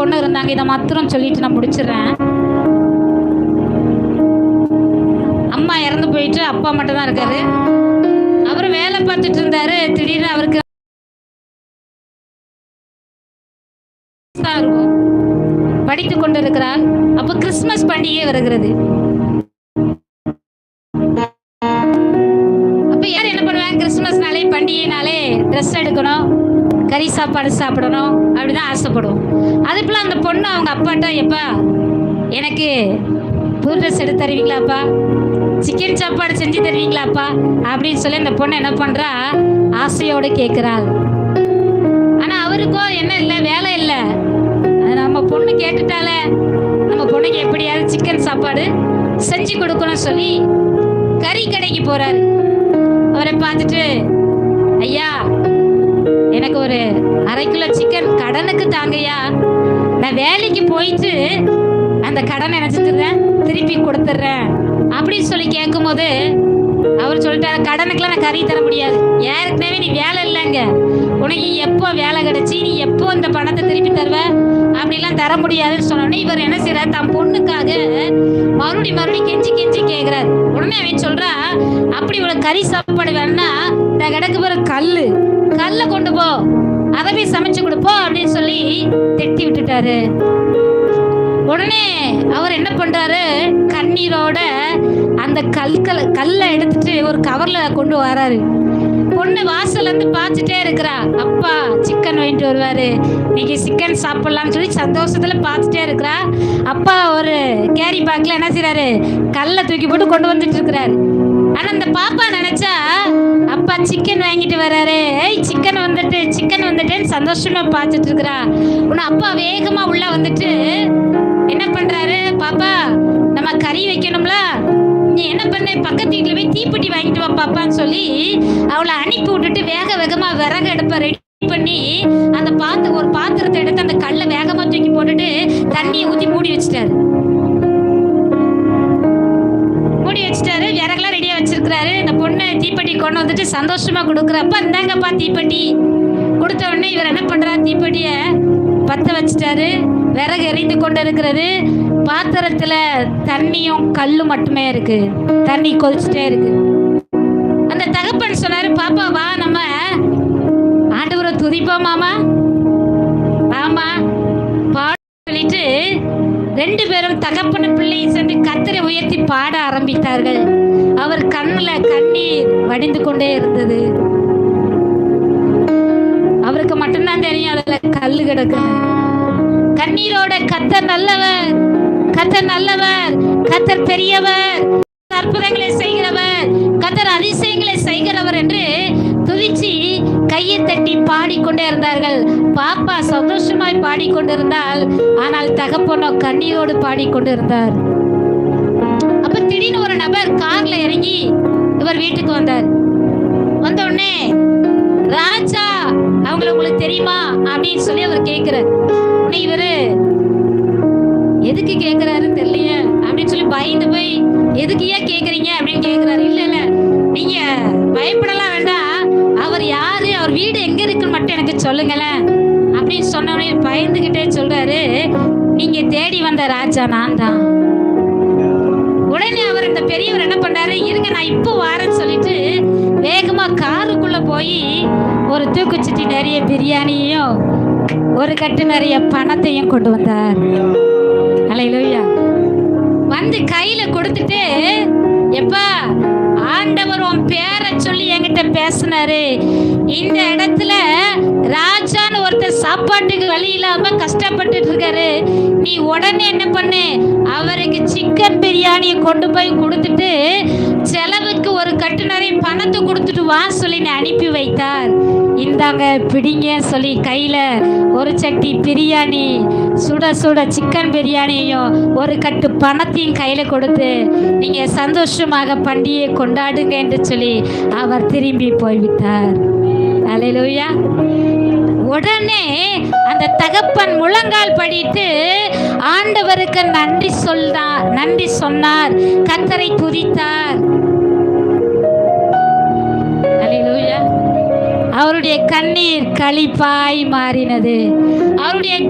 பொண்ணு இருந்தாங்க இதை மாத்திரம் சொல்லிட்டு நான் முடிச்சிடுறேன். அம்மா இறந்து போயிட்டு அப்பா மட்டும் தான் இருக்காரு. அவர் வேலை பார்த்துட்டு இருந்தாரு. திடீர்னு அவருக்கு இருக்கும். படித்து கொண்டிருக்கிறார். அப்போ கிறிஸ்மஸ் பண்டிகை வருகிறது. அப்ப யார் என்ன பண்ணுவாங்க? கிறிஸ்மஸ்னாலே பண்டிகைனாலே ட்ரெஸ் எடுக்கணும். கறி சாப்பாடு சாப்பிடணும் அப்படிதான் ஆசைப்படுவோம். அதுக்குள்ள அந்த பொண்ணு அவங்க அப்பாட்ட எப்பா எனக்கு புது ட்ரெஸ் எடுத்து தருவீங்களாப்பா? சிக்கன் சாப்பாடு செஞ்சு தருவீங்களாப்பா? அப்படின்னு சொல்லி அந்த பொண்ணு என்ன பண்ணுறா ஆசையோடு கேட்குறாள் ஆனால் அவருக்கோ என்ன இல்லை வேலை இல்லை. நம்ம பொண்ணு கேட்டுட்டாலே நம்ம பொண்ணுக்கு எப்படியாவது சிக்கன் சாப்பாடு செஞ்சு கொடுக்கணும் சொல்லி கறி கடைக்கு போகிறாரு அவரை பார்த்துட்டு ஐயா ஒரு அரை கிலோ சிக்கன் கடனுக்கு தாங்கய்யா. நான் வேலைக்கு போயிட்டு அந்த கடன் நினைச்சிட்டுறேன் திருப்பி கொடுத்துட்றேன். அப்படின்னு சொல்லி கேட்கும்போது அவர் சொல்லிட்டாரு கடனுக்கெல்லாம் நான் கறி தர முடியாது. ஏற்கனவே நீ வேலை இல்லைங்க. உனக்கு எப்போ வேலை கிடைச்சி நீ எப்போ இந்த பணத்தை திருப்பி தருவ? அப்படிலாம் தர முடியாதுன்னு சொன்னோடனே இவர் என்ன செய்யறாரு தன் பொண்ணுக்காக மறுபடி மறுபடி கெஞ்சி கெஞ்சி கேட்குறாரு உடனே அவன் சொல்றா அப்படி உனக்கு கறி சாப்பாடு வேணும்னா இந்த கிடக்கு பிற கல்லு. கல்லை கொண்டு போ. அதை போய் சமைச்சு கொடுப்போம் அப்படின்னு சொல்லி திட்டி விட்டுட்டாரு. உடனே அவர் என்ன பண்றாரு? கண்ணீரோட அந்த கல்களை கல்லை எடுத்துட்டு ஒரு கவர்ல கொண்டு வராரு. பொண்ணு வாசல்ல இருந்து பார்த்துட்டே இருக்கிறா. அப்பா சிக்கன் வாங்கிட்டு வருவாரு. இன்னைக்கு சிக்கன் சாப்பிடலாம்னு சொல்லி சந்தோஷத்துல பார்த்துட்டே இருக்கிறா. அப்பா ஒரு கேரி பேக்ல என்ன செய்யறாரு கல்லை தூக்கி போட்டு கொண்டு வந்துட்டு இருக்கிறாரு. ஆனா அந்த பாப்பா நினைச்சா அப்பா சிக்கன் வாங்கிட்டு வராரு. ஏய் சிக்கன் வந்துட்டு சிக்கன் வந்துட்டேன்னு சந்தோஷமா பார்த்துட்டு இருக்கிறா உன்னை அப்பா வேகமா உள்ள வந்துட்டு என்ன பண்றாரு பாப்பா நம்ம கறி வைக்கணும்ல. நீ என்ன பண்ண? பக்கத்து வீட்டுல போய் தீப்பெட்டி வாங்கிட்டு வா பாப்பான்னு சொல்லி அவளை அனுப்பி விட்டுட்டு வேக வேகமா விறகு எடுப்ப ரெடி பண்ணி அந்த பாத்து ஒரு பாத்திரத்தை எடுத்து அந்த கல்லை வேகமா தூக்கி போட்டுட்டு தண்ணியை ஊத்தி மூடி வச்சிட்டாரு. கொண்டு வந்துட்டு சந்தோஷமா கொடுக்குறப்ப இந்தாங்கப்பா தீப்பெட்டி. கொடுத்த உடனே இவர் என்ன பண்றாரு தீப்பெட்டிய பத்த வச்சிட்டாரு. விறகு எரிந்து கொண்டு இருக்கிறது பாத்திரத்துல தண்ணியும் கல்லும் மட்டுமே இருக்கு. தண்ணி கொதிச்சுட்டே இருக்கு. அந்த தகப்பன் சொன்னாரு பாப்பா வா நம்ம ஆண்டவரை துதிப்போம் மாமா. ஆமா. பாட சொல்லிட்டு ரெண்டு பேரும் தகப்பன பிள்ளையை சென்று கத்திரை உயர்த்தி பாட ஆரம்பித்தார்கள். அவர் கண்ணில் கண்ணீர் வடிந்து கொண்டே இருந்தது. அவருக்கு மட்டும்தான் தெரியும் அதுல கல்லு கிடக்கு கண்ணீரோட கத்தர் நல்லவர் கத்தர் நல்லவர் கத்தர் பெரியவர் அற்புதங்களை செய்கிறவர் கத்தர் அதிசயங்களை செய்கிறவர் என்று துதிச்சு கையை தட்டி பாடிக்கொண்டே இருந்தார்கள். பாப்பா சந்தோஷமாய் பாடிக்கொண்டிருந்தால் ஆனால் தகப்பனோ கண்ணீரோடு பாடிக்கொண்டிருந்தார். இருந்தார் திடீர்னு ஒரு நபர் கார்ல இறங்கி இவர் வீட்டுக்கு வந்தார். வந்த உடனே ராஜா அவங்கள உங்களுக்கு தெரியுமா? அப்படின்னு சொல்லி அவர் கேட்கிறார் உடனே இவரு எதுக்கு கேட்கிறாருன்னு தெரியலையே? அப்படின்னு சொல்லி பயந்து போய் எதுக்கு ஏன் கேட்குறீங்க அப்படின்னு கேட்குறாரு இல்லை இல்லை நீங்கள் பயப்படலாம் வேண்டாம். அவர் யார்? அவர் வீடு எங்கே இருக்குன்னு மட்டும் எனக்கு சொல்லுங்களேன். அப்படின்னு சொன்ன உடனே பயந்துகிட்டே சொல்கிறாரு நீங்கள் தேடி வந்த ராஜா நான் தான். பெரியவர் என்ன பண்றாரு? இருங்க நான் இப்போ வாரேன்னு சொல்லிட்டு வேகமா காருக்குள்ள போய் ஒரு தூக்குச்சிட்டி நிறைய பிரியாணியையும் ஒரு கட்டு நிறைய பணத்தையும் கொண்டு வந்தார். அலையிலோயா வந்து கையில கொடுத்துட்டு எப்பா ஆண்டவர் உன் பேரை சொல்லி என்கிட்ட பேசினாரு. இந்த இடத்துல ராஜான்னு ஒருத்தர் சாப்பாட்டுக்கு வழி இல்லாம கஷ்டப்பட்டுட்டு இருக்காரு. நீ உடனே என்ன பண்ணு? அவருக்கு சிக்கன் பிரியாணியை கொண்டு போய் கொடுத்துட்டு செலவுக்கு ஒரு கட்டுநரை பணத்தை கொடுத்துட்டு வா சொல்லி நீ அனுப்பி வைத்தார். இந்தாங்க பிடிங்க சொல்லி கையில் ஒரு சட்டி பிரியாணி சுட சுட சிக்கன் பிரியாணியையும் ஒரு கட்டு பணத்தையும் கையில் கொடுத்து நீங்கள் சந்தோஷமாக பண்டிகையை கொண்டாடுங்க என்று சொல்லி அவர் திரும்பி போய்விட்டார். அலையிலூயா உடனே அந்த தகப்பன் முழங்கால் படித்து ஆண்டவருக்கு நன்றி சொல்றார் நன்றி சொன்னார். கத்தரை துதித்தார். அவருடைய கண்ணீர் களிப்பாய் மாறினது. அவருடைய